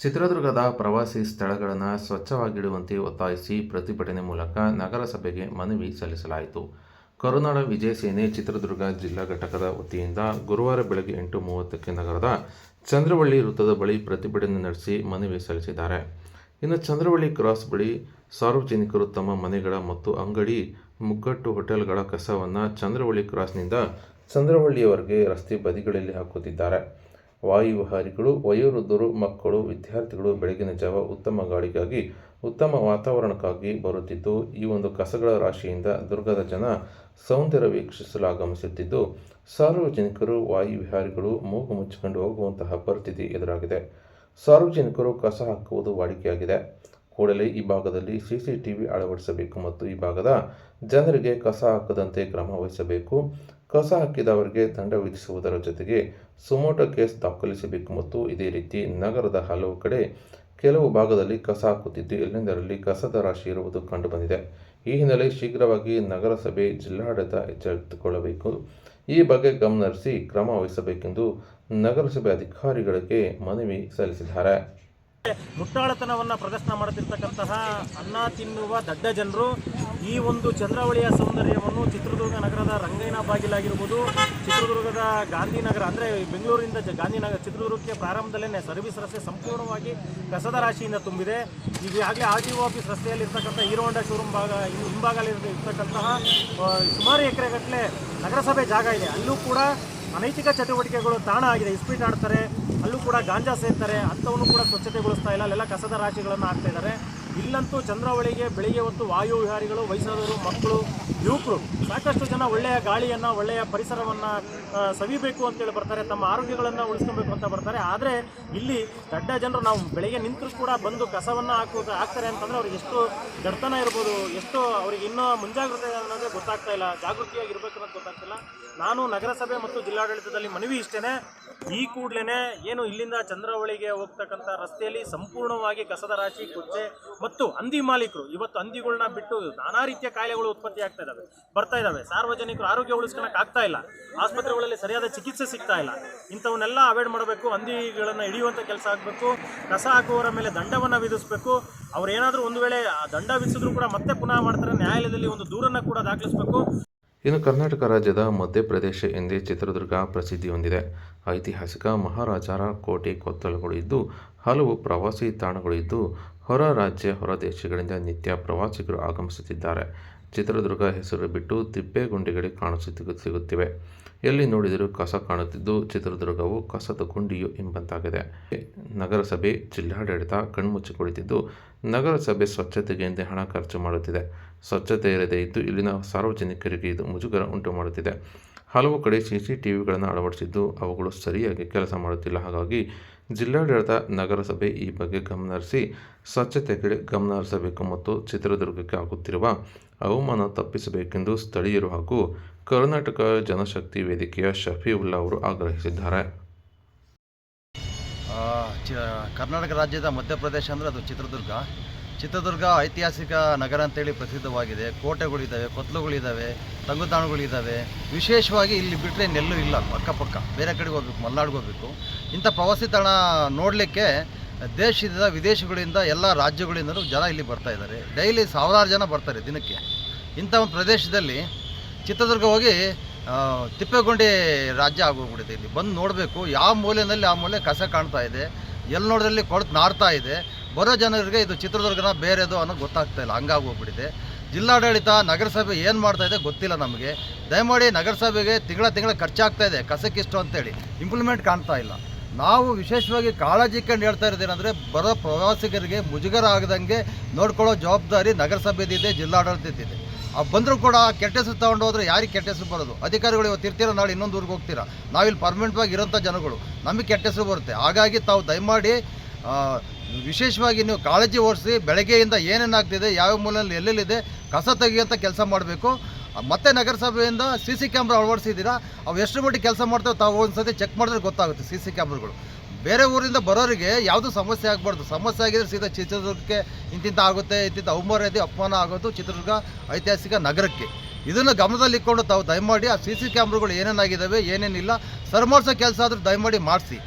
ಚಿತ್ರದುರ್ಗದ ಪ್ರವಾಸಿ ಸ್ಥಳಗಳನ್ನು ಸ್ವಚ್ಛವಾಗಿಡುವಂತೆ ಒತ್ತಾಯಿಸಿ ಪ್ರತಿಭಟನೆ ಮೂಲಕ ನಗರಸಭೆಗೆ ಮನವಿ ಸಲ್ಲಿಸಲಾಯಿತು. ಕರುನಾಡ ವಿಜಯ ಸೇನೆ ಚಿತ್ರದುರ್ಗ ಜಿಲ್ಲಾ ಘಟಕದ ವತಿಯಿಂದ ಗುರುವಾರ ಬೆಳಗ್ಗೆ ಎಂಟು ಮೂವತ್ತಕ್ಕೆ ನಗರದ ಚಂದ್ರವಳ್ಳಿ ವೃತ್ತದ ಬಳಿ ಪ್ರತಿಭಟನೆ ನಡೆಸಿ ಮನವಿ ಸಲ್ಲಿಸಿದ್ದಾರೆ. ಇನ್ನು ಚಂದ್ರವಳ್ಳಿ ಕ್ರಾಸ್ ಬಳಿ ಸಾರ್ವಜನಿಕರು ತಮ್ಮ ಮನೆಗಳ ಮತ್ತು ಅಂಗಡಿ, ಮುಗ್ಗಟ್ಟು ಹೋಟೆಲ್ಗಳ ಕಸವನ್ನು ಚಂದ್ರವಳ್ಳಿ ಕ್ರಾಸ್ನಿಂದ ಚಂದ್ರವಳ್ಳಿಯವರೆಗೆ ರಸ್ತೆ ಬದಿಗಳಲ್ಲಿ ಹಾಕುತ್ತಿದ್ದಾರೆ. ವಾಯುವಿಹಾರಿಗಳು, ವಯೋವೃದ್ಧರು, ಮಕ್ಕಳು, ವಿದ್ಯಾರ್ಥಿಗಳು ಬೆಳಗಿನ ಜಾವ ಉತ್ತಮ ಗಾಳಿಗಾಗಿ, ಉತ್ತಮ ವಾತಾವರಣಕ್ಕಾಗಿ ಬರುತ್ತಿದ್ದು, ಈ ಒಂದು ಕಸಗಳ ರಾಶಿಯಿಂದ ದುರ್ಗದ ಜನ ಸೌಂದರ್ಯ ವೀಕ್ಷಿಸಲು ಆಗಮಿಸುತ್ತಿದ್ದು ಸಾರ್ವಜನಿಕರು ವಾಯುವಿಹಾರಿಗಳು ಮೂಗು ಮುಚ್ಚಿಕೊಂಡು ಹೋಗುವಂತಹ ಪರಿಸ್ಥಿತಿ ಎದುರಾಗಿದೆ. ಸಾರ್ವಜನಿಕರು ಕಸ ಹಾಕುವುದು ವಾಡಿಕೆಯಾಗಿದೆ. ಕೂಡಲೇ ಈ ಭಾಗದಲ್ಲಿ ಸಿಸಿಟಿವಿ ಅಳವಡಿಸಬೇಕು ಮತ್ತು ಈ ಭಾಗದ ಜನರಿಗೆ ಕಸ ಹಾಕದಂತೆ ಕ್ರಮ ವಹಿಸಬೇಕು. ಕಸ ಹಾಕಿದವರಿಗೆ ದಂಡ ವಿಧಿಸುವುದರ ಜೊತೆಗೆ ಸುಮೋಟೋ ಕೇಸ್ ದಾಖಲಿಸಬೇಕು ಮತ್ತು ಇದೇ ರೀತಿ ನಗರದ ಹಲವು ಕಡೆ ಕೆಲವು ಭಾಗದಲ್ಲಿ ಕಸ ಹಾಕುತ್ತಿದ್ದು ಎಲ್ಲೆಂದರಲ್ಲಿ ಕಸದ ರಾಶಿ ಇರುವುದು ಕಂಡುಬಂದಿದೆ. ಈ ಹಿನ್ನೆಲೆ ಶೀಘ್ರವಾಗಿ ನಗರಸಭೆ ಜಿಲ್ಲಾಡಳಿತ ಎಚ್ಚೆತ್ತುಕೊಳ್ಳಬೇಕು ಈ ಬಗ್ಗೆ ಗಮನಹರಿಸಿ ಕ್ರಮ ವಹಿಸಬೇಕೆಂದು ನಗರಸಭೆ ಅಧಿಕಾರಿಗಳಿಗೆ ಮನವಿ ಸಲ್ಲಿಸಿದ್ದಾರೆ. ಮುಟ್ಟಾಳತನವನ್ನು ಪ್ರದರ್ಶನ ಮಾಡುತ್ತಿರ್ತಕ್ಕಂತಹ ಅನ್ನ ತಿನ್ನುವ ದಡ್ಡ ಜನರು, ಈ ಒಂದು ಚಂದ್ರಾವಳಿಯ ಸೌಂದರ್ಯವನ್ನು ಚಿತ್ರದುರ್ಗ ನಗರದ ರಂಗಯ್ಯನ ಬಾಗಿಲಾಗಿರ್ಬೋದು, ಚಿತ್ರದುರ್ಗದ ಗಾಂಧಿನಗರ, ಅಂದರೆ ಬೆಂಗಳೂರಿಂದ ಗಾಂಧಿನಗರ, ಚಿತ್ರದುರ್ಗಕ್ಕೆ ಪ್ರಾರಂಭದಲ್ಲೇ ಸರ್ವಿಸ್ ರಸ್ತೆ ಸಂಪೂರ್ಣವಾಗಿ ಕಸದ ರಾಶಿಯಿಂದ ತುಂಬಿದೆ. ಈಗಾಗಲೇ ಆರ್ ಟಿ ಒ ಆಫೀಸ್ ರಸ್ತೆಯಲ್ಲಿರ್ತಕ್ಕಂಥ ಹೀರೋ ಹೊಂಡಾ ಶೋರೂಮ್ ಭಾಗ ಹಿಂಭಾಗದಲ್ಲಿ ಇರ್ತಕ್ಕಂತಹ ಸುಮಾರು ಎಕರೆಗಟ್ಟಲೆ ನಗರಸಭೆ ಜಾಗ ಇದೆ. ಅಲ್ಲೂ ಕೂಡ ಅನೈತಿಕ ಚಟುವಟಿಕೆಗಳು ತಾಣ ಆಗಿದೆ. ಇಸ್ಪೀಟ್ ಆಡ್ತಾರೆ, ಅಲ್ಲೂ ಕೂಡ ಗಾಂಜಾ ಸೇರ್ತಾರೆ, ಅಂಥವನ್ನು ಕೂಡ ಸ್ವಚ್ಛತೆಗೊಳಿಸ್ತಾ ಇಲ್ಲ. ಅಲ್ಲೆಲ್ಲ ಕಸದ ರಾಶಿಗಳನ್ನು ಹಾಕ್ತಾ ಇದ್ದಾರೆ. ಇಲ್ಲಂತೂ ಚಂದ್ರಾವಳಿಗೆ ಬೆಳಿಗ್ಗೆ ಹೊತ್ತು ವಾಯು ವಿಹಾರಿಗಳು, ವಯಸ್ಸಾದವರು, ಮಕ್ಕಳು, ಯುವಕರು ಸಾಕಷ್ಟು ಜನ ಒಳ್ಳೆಯ ಗಾಳಿಯನ್ನು, ಒಳ್ಳೆಯ ಪರಿಸರವನ್ನು ಸವಿಬೇಕು ಅಂತೇಳಿ ಬರ್ತಾರೆ. ತಮ್ಮ ಆರೋಗ್ಯಗಳನ್ನು ಉಳಿಸ್ಕೊಬೇಕು ಅಂತ ಬರ್ತಾರೆ. ಆದರೆ ಇಲ್ಲಿ ದಡ್ಡ ಜನರು ನಾವು ಬೆಳಗ್ಗೆ ನಿಂತರೂ ಕೂಡ ಬಂದು ಕಸವನ್ನು ಹಾಕುವುದು ಹಾಕ್ತಾರೆ ಅಂತಂದರೆ ಅವ್ರಿಗೆ ಎಷ್ಟು ದಡ್ತನ ಇರ್ಬೋದು, ಎಷ್ಟು ಅವ್ರಿಗೆ ಇನ್ನೂ ಮುಂಜಾಗ್ರತೆ ಅನ್ನೋದೇ ಗೊತ್ತಾಗ್ತಾ ಇಲ್ಲ. ಜಾಗೃತಿಯಾಗಿರ್ಬೇಕು ಅನ್ನೋದು ಗೊತ್ತಾಗ್ತಿಲ್ಲ. ನಾನು ನಗರಸಭೆ ಮತ್ತು ಜಿಲ್ಲಾಡಳಿತದಲ್ಲಿ ಮನವಿ ಇಷ್ಟೇನೆ. ಈ ಕೂಡಲೇ ಏನು ಇಲ್ಲಿಂದ ಚಂದ್ರವಳಿಗೆ ಹೋಗ್ತಕ್ಕಂಥ ರಸ್ತೆಯಲ್ಲಿ ಸಂಪೂರ್ಣವಾಗಿ ಕಸದ ರಾಶಿ, ಕೊಚ್ಚೆ ಮತ್ತು ಹಂದಿ ಮಾಲೀಕರು. ಇವತ್ತು ಹಂದಿಗಳನ್ನ ಬಿಟ್ಟು ನಾನಾ ರೀತಿಯ ಕಾಯಿಲೆಗಳು ಉತ್ಪತ್ತಿ ಆಗ್ತಾ ಇದ್ದಾವೆ ಬರ್ತಾ ಇದ್ದಾವೆ ಸಾರ್ವಜನಿಕರು ಆರೋಗ್ಯ ಉಳಿಸ್ಕೊಳಕ್ಕೆ ಆಗ್ತಾ ಇಲ್ಲ. ಆಸ್ಪತ್ರೆಗಳಲ್ಲಿ ಸರಿಯಾದ ಚಿಕಿತ್ಸೆ ಸಿಗ್ತಾ ಇಲ್ಲ. ಇಂಥವನ್ನೆಲ್ಲ ಅವಾಯ್ಡ್ ಮಾಡಬೇಕು. ಹಂದಿಗಳನ್ನು ಹಿಡಿಯುವಂಥ ಕೆಲಸ ಆಗಬೇಕು. ಕಸ ಹಾಕುವವರ ಮೇಲೆ ದಂಡವನ್ನು ವಿಧಿಸಬೇಕು. ಅವ್ರು ಏನಾದರೂ ಒಂದು ವೇಳೆ ದಂಡ ವಿಧಿಸಿದ್ರು ಕೂಡ ಮತ್ತೆ ಪುನಃ ಮಾಡ್ತಾರೆ. ನ್ಯಾಯಾಲಯದಲ್ಲಿ ಒಂದು ದೂರನ್ನು ಕೂಡ ದಾಖಲಿಸಬೇಕು. ಇನ್ನು ಕರ್ನಾಟಕ ರಾಜ್ಯದ ಮಧ್ಯಪ್ರದೇಶ ಎಂದೇ ಚಿತ್ರದುರ್ಗ ಪ್ರಸಿದ್ಧಿ ಹೊಂದಿದೆ. ಐತಿಹಾಸಿಕ ಮಹಾರಾಜರ ಕೋಟೆ ಕೊತ್ತಲುಗಳು ಇದ್ದು, ಹಲವು ಪ್ರವಾಸಿ ತಾಣಗಳು ಇದ್ದು, ಹೊರ ರಾಜ್ಯ, ಹೊರ ದೇಶಗಳಿಂದ ನಿತ್ಯ ಪ್ರವಾಸಿಗರು ಆಗಮಿಸುತ್ತಿದ್ದಾರೆ. ಚಿತ್ರದುರ್ಗ ಹೆಸರು ಬಿಟ್ಟು ತಿಪ್ಪೇಗುಂಡಿಗಳೇ ಕಾಣಿಸುತ್ತ ಸಿಗುತ್ತಿವೆ. ಎಲ್ಲಿ ನೋಡಿದರೂ ಕಸ ಕಾಣುತ್ತಿದ್ದು, ಚಿತ್ರದುರ್ಗವು ಕಸದ ಗುಂಡಿಯು ಎಂಬಂತಾಗಿದೆ. ನಗರಸಭೆ ಜಿಲ್ಲಾಡಳಿತ ಕಣ್ಮುಚ್ಚಿ ಕುಳಿತಿದ್ದು, ನಗರಸಭೆ ಸ್ವಚ್ಛತೆಗೆ ಹಣ ಖರ್ಚು ಮಾಡುತ್ತಿದೆ. ಸ್ವಚ್ಛತೆ ಇರದೇ ಇದ್ದು ಇಲ್ಲಿನ ಸಾರ್ವಜನಿಕರಿಗೆ ಇದು ಮುಜುಗರ ಉಂಟು ಮಾಡುತ್ತಿದೆ. ಹಲವು ಕಡೆ ಸಿ ಸಿ ಟಿ ವಿಗಳನ್ನು ಅಳವಡಿಸಿದ್ದು ಅವುಗಳು ಸರಿಯಾಗಿ ಕೆಲಸ ಮಾಡುತ್ತಿಲ್ಲ. ಹಾಗಾಗಿ ಜಿಲ್ಲಾಡಳಿತ ನಗರಸಭೆ ಈ ಬಗ್ಗೆ ಗಮನಹರಿಸಿ ಸ್ವಚ್ಛತೆ ಕಡೆ ಗಮನ ಹರಿಸಬೇಕು ಮತ್ತು ಚಿತ್ರದುರ್ಗಕ್ಕೆ ಆಗುತ್ತಿರುವ ಅವಮಾನ ತಪ್ಪಿಸಬೇಕೆಂದು ಸ್ಥಳೀಯರು ಹಾಗೂ ಕರ್ನಾಟಕ ಜನಶಕ್ತಿ ವೇದಿಕೆಯ ಶಫೀವುಲ್ಲಾ ಅವರು ಆಗ್ರಹಿಸಿದ್ದಾರೆ. ಕರ್ನಾಟಕ ರಾಜ್ಯದ ಮಧ್ಯಪ್ರದೇಶ ಅಂದರೆ ಅದು ಚಿತ್ರದುರ್ಗ. ಚಿತ್ರದುರ್ಗ ಐತಿಹಾಸಿಕ ನಗರ ಅಂತೇಳಿ ಪ್ರಸಿದ್ಧವಾಗಿದೆ. ಕೋಟೆಗಳಿದ್ದಾವೆ ಕೊತ್ತಲುಗಳಿದ್ದಾವೆ ತಂಗುದಾಣಗಳಿದ್ದಾವೆ ವಿಶೇಷವಾಗಿ ಇಲ್ಲಿ ಬಿಟ್ಟರೆ ನೆಲ್ಲು ಇಲ್ಲ. ಅಕ್ಕಪಕ್ಕ. ಬೇರೆ ಕಡೆಗೆ ಹೋಗ್ಬೇಕು, ಮಲೆನಾಡಿಗೆ ಹೋಗ್ಬೇಕು. ಇಂಥ ಪ್ರವಾಸಿ ತಾಣ ನೋಡಲಿಕ್ಕೆ ದೇಶದ ವಿದೇಶಗಳಿಂದ ಎಲ್ಲ ರಾಜ್ಯಗಳಿಂದಲೂ ಜನ ಇಲ್ಲಿ ಬರ್ತಾ ಇದ್ದಾರೆ. ಡೈಲಿ ಸಾವಿರಾರು ಜನ ಬರ್ತಾರೆ ದಿನಕ್ಕೆ. ಇಂಥ ಒಂದು ಪ್ರದೇಶದಲ್ಲಿ ಚಿತ್ರದುರ್ಗ ಹೋಗಿ ತಿಪ್ಪೆಗೊಂಡಿ ರಾಜ್ಯ ಆಗೋಗ್ಬಿಟ್ಟಿದೆ ಇಲ್ಲಿ. ಬಂದು ನೋಡಬೇಕು. ಯಾವ ಮೂಲೆಯಲ್ಲಿ ಆ ಮೂಲೆ ಕಸ ಕಾಣ್ತಾ ಇದೆ. ಎಲ್ಲಿ ನೋಡಿದ್ರಲ್ಲಿ ಕೊಳತು ನಾರ್ತಾ ಇದೆ. ಬರೋ ಜನರಿಗೆ ಇದು ಚಿತ್ರದುರ್ಗನ ಬೇರೆದು ಅನ್ನೋದು ಗೊತ್ತಾಗ್ತಾ ಇಲ್ಲ. ಹಂಗಾಗೋಗ್ಬಿಟ್ಟಿದೆ ಜಿಲ್ಲಾಡಳಿತ, ನಗರಸಭೆ ಏನು ಮಾಡ್ತಾ ಇದೆ ಗೊತ್ತಿಲ್ಲ ನಮಗೆ. ದಯಮಾಡಿ ನಗರಸಭೆಗೆ ತಿಂಗಳ ತಿಂಗಳ ಖರ್ಚಾಗ್ತಾ ಇದೆ. ಕಸಕ್ಕಿಷ್ಟು ಅಂತೇಳಿ. ಇಂಪ್ಲಿಮೆಂಟ್ ಕಾಣ್ತಾ ಇಲ್ಲ. ನಾವು ವಿಶೇಷವಾಗಿ ಕಾಳಜಿ ಕಂಡು ಹೇಳ್ತಾ ಇರೋದೇನೆಂದರೆ ಬರೋ ಪ್ರವಾಸಿಗರಿಗೆ ಮುಜುಗರ ಆಗದಂಗೆ ನೋಡ್ಕೊಳ್ಳೋ ಜವಾಬ್ದಾರಿ ನಗರಸಭೆದಿದೆ, ಜಿಲ್ಲಾಡಳಿತದಿದೆ. ಬಂದರೂ ಕೂಡ ಕೆಟ್ಟ ಹೆಸರು ತಗೊಂಡು ಹೋದ್ರೆ ಯಾರಿಗೆ ಕೆಟ್ಟ ಹೆಸರು ಬರೋದು? ಅಧಿಕಾರಿಗಳು ಇವತ್ತು ಇರ್ತೀರ? ನಾಳೆ ಇನ್ನೊಂದು ಊರಿಗೆ ಹೋಗ್ತೀರಾ? ನಾವಿಲ್ಲಿ ಪರ್ಮನೆಂಟ್ವಾಗಿ ಇರೋಂಥ ಜನಗಳು. ನಮಗೆ ಕೆಟ್ಟ ಹೆಸರು ಬರುತ್ತೆ. ಹಾಗಾಗಿ ತಾವು ದಯಮಾಡಿ ವಿಶೇಷವಾಗಿ ನೀವು ಕಾಳಜಿ ಓಡಿಸಿ ಬೆಳಗ್ಗೆಯಿಂದ ಏನೇನಾಗ್ತಿದೆ ಯಾವ ಮೂಲಲ್ಲಿ ಎಲ್ಲೆಲ್ಲಿದೆ, ಕಸ ತೆಗೆಯುವಂಥ ಕೆಲಸ ಮಾಡಬೇಕು. ಮತ್ತೆ ನಗರಸಭೆಯಿಂದ ಸಿ ಸಿ ಕ್ಯಾಮ್ರಾ ಅಳವಡಿಸಿದ್ದೀರಾ? ಅವು ಎಷ್ಟು ಮಟ್ಟಿಗೆ ಕೆಲಸ ಮಾಡ್ತೇವೆ ತಾವು ಒಂದು ಸತಿ ಚೆಕ್ ಮಾಡಿದ್ರೆ ಗೊತ್ತಾಗುತ್ತೆ ಸಿ ಸಿ ಕ್ಯಾಮ್ರಾಗಳು. ಬೇರೆ ಊರಿಂದ ಬರೋರಿಗೆ ಯಾವುದೂ ಸಮಸ್ಯೆ ಆಗಬಾರ್ದು. ಸಮಸ್ಯೆ ಆಗಿದ್ರೆ ಸೀದಾ ಚಿತ್ರದುರ್ಗಕ್ಕೆ ಇಂತಿಂತ ಆಗುತ್ತೆ, ಇಂತಿಂತ ಅವಮರ್ಯಾದೆ ಅಪಮಾನ ಆಗೋದು ಚಿತ್ರದುರ್ಗ ಐತಿಹಾಸಿಕ ನಗರಕ್ಕೆ. ಇದನ್ನು ಗಮನದಲ್ಲಿಟ್ಕೊಂಡು ತಾವು ದಯಮಾಡಿ ಆ ಸಿ ಸಿ ಕ್ಯಾಮ್ರಾಗಳು ಏನೇನಾಗಿದ್ದಾವೆ, ಏನೇನಿಲ್ಲ ಸರಿಮಾಡ್ಸೋ ಕೆಲಸ ಆದರೂ ದಯಮಾಡಿ ಮಾಡಿಸಿ.